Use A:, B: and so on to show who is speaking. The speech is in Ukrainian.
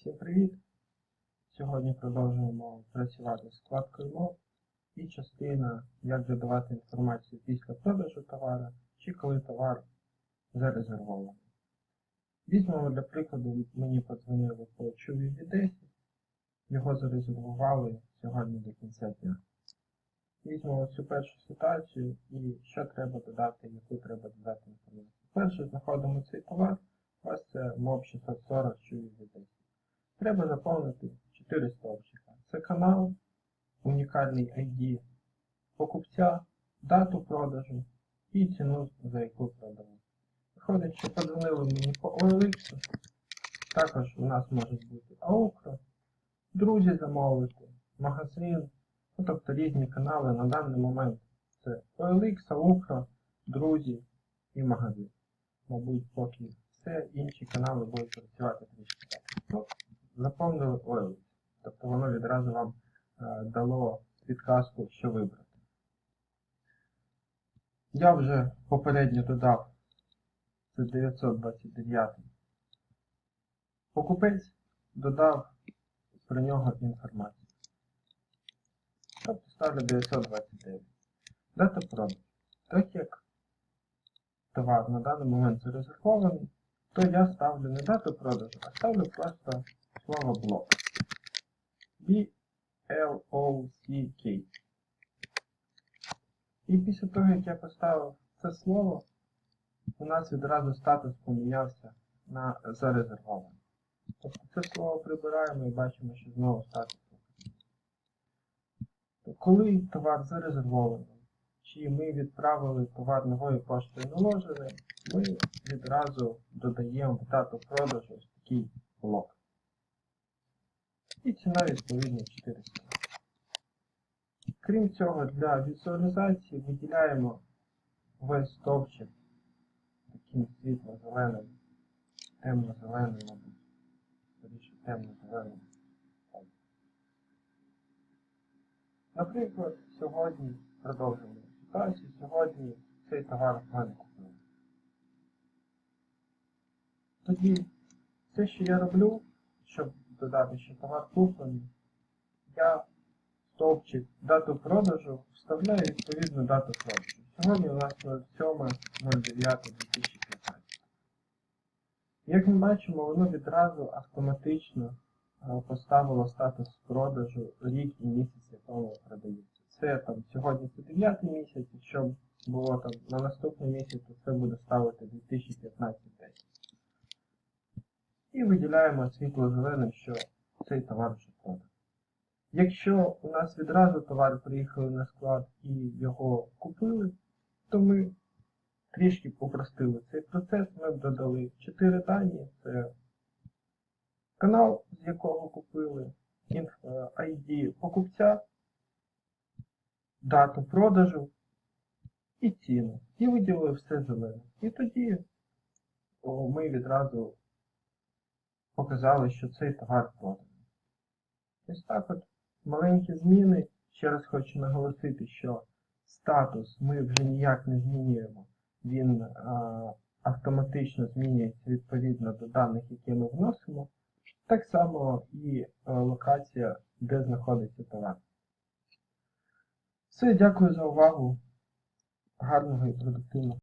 A: Всім привіт! Сьогодні продовжуємо працювати з вкладкою мов і частина, як додавати інформацію після продажу товара чи коли товар зарезервований. Візьмемо для прикладу, мені подзвонили по чуві від 10, його зарезервували сьогодні до кінця дня. Візьмемо цю першу ситуацію і що треба додати, яку треба додати інформацію. Перше знаходимо цей товар, вас це моб 640 чуві від 10. Треба заповнити 4 стовпчика. Це канал, унікальний ID покупця, дату продажу і ціну, за яку продали. Виходить, що подзвонили мені по OLX, також у нас можуть бути Аукро, друзі замовити, магазин, ну, тобто різні канали на даний момент це OLX, Аукро, друзі і магазин. Мабуть, поки все, інші канали будуть працювати трішки так. Заповнили OLX. Тобто воно відразу вам е, дало підказку, що вибрати. Я вже попередньо додав це 929. Покупець додав про нього інформацію. Тобто ставлю 929. Дата продажу. Так як товар на даний момент зарезервований, то я ставлю не дату продажу, а ставлю просто слово блок. B-L-O-C-K. І після того, як я поставив це слово, у нас відразу статус помінявся на зарезервований. Тобто це слово прибираємо і бачимо, що знову статус. Коли товар зарезервований, чи ми відправили товар новою поштою наложений, ми відразу додаємо в дату продажу такий блок. І ціна відповідно 400. Крім цього, для візуалізації виділяємо весь стовпчик таким світло-зеленим, темно-зеленим, мабуть, темно-зеленим. Наприклад, сьогодні продовжуємо ситуацію, сьогодні цей товар в мене купили. Тоді все, що я роблю, щоб додати, що товар куплений, я стовпчик дату продажу вставляю відповідну дату продажу. Сьогодні у нас 07.09.2015. Як ми бачимо, воно відразу автоматично е, поставило статус продажу рік і місяць, якому продається. Це там сьогодні це 9 місяць, якщо було там на наступний місяць, то І виділяємо світло зеленим, що цей товар вже продан. Якщо у нас відразу товар приїхали на склад і його купили, то ми трішки упростили цей процес. Ми б додали 4 дані. Це канал, з якого купили, інф- е, ID покупця, дату продажу і ціну. І виділили все зелене. І тоді ми відразу показали, що цей товар проданий. Ось так от маленькі зміни. Ще раз хочу наголосити, що статус ми вже ніяк не змінюємо. Він а, автоматично змінюється відповідно до даних, які ми вносимо. Так само і локація, де знаходиться товар. Все, дякую за увагу. Гарного і продуктивного